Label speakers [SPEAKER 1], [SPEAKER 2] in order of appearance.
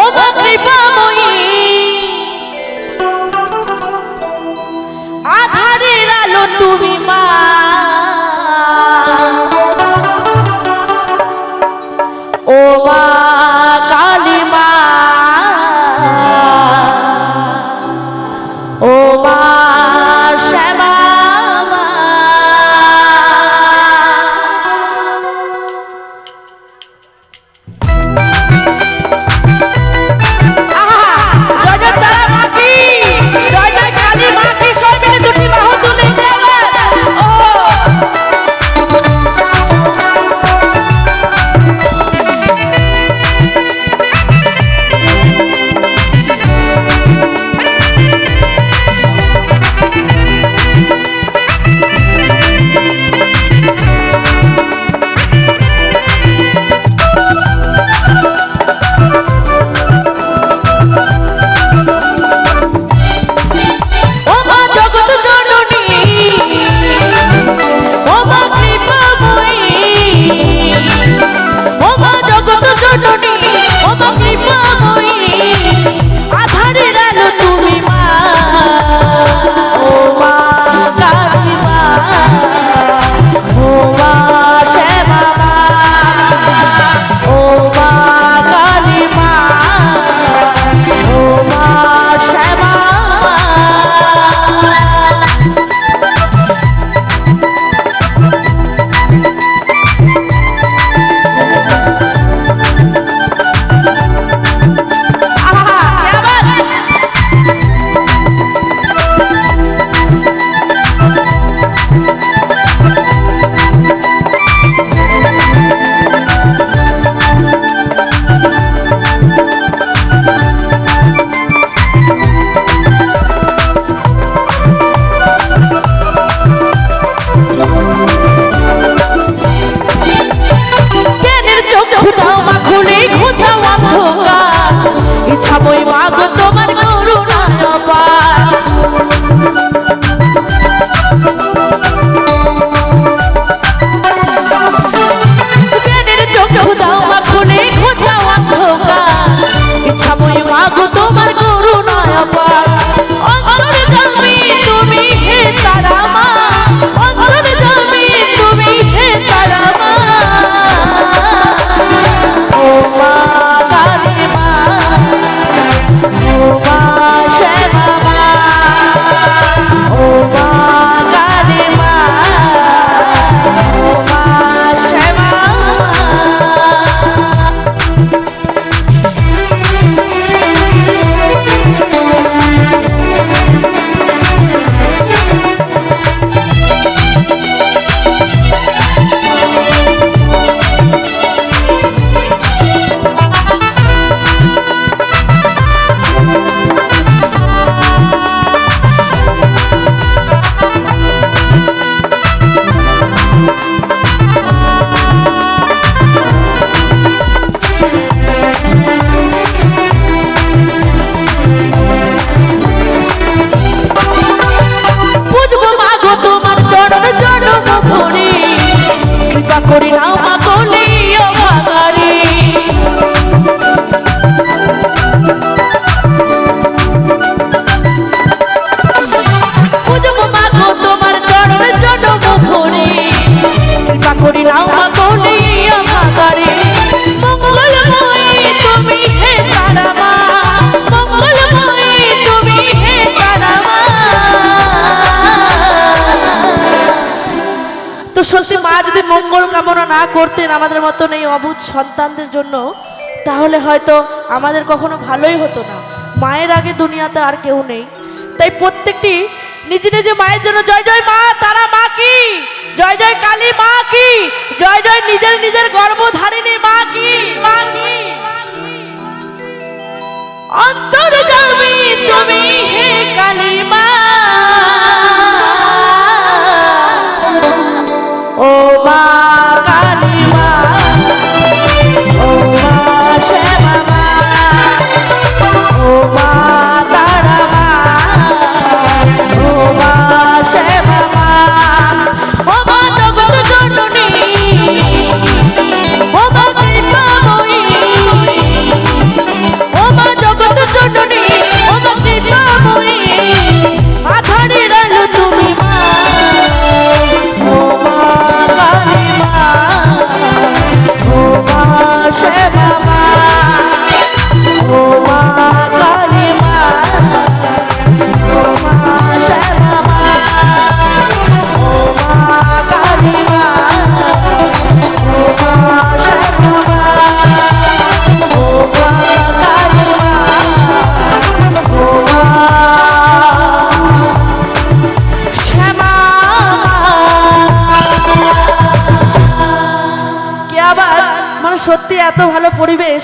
[SPEAKER 1] ও মা কৃপাময়ী। আধারের আলো তুমি মা। সত্যি মা যদি মঙ্গল কামনা না করতেন আমাদের মতন এই অবুধ সন্তানদের জন্য, তাহলে হয়তো আমাদের কখনো ভালোই হতো না। মায়ের আগে দুনিয়াতে আর কেউ নেই। তাই প্রত্যেকটি নিজে নিজে মায়ের জন্য জয় জয় মা, তারা মা কি? জয় জয় কালী মা কি? জয় জয় নিজের নিজের গর্ভধারিণী মা কি? মা কি? অন্তর্জামী তুমি হে কালী মা। সত্যি এত ভালো পরিবেশ?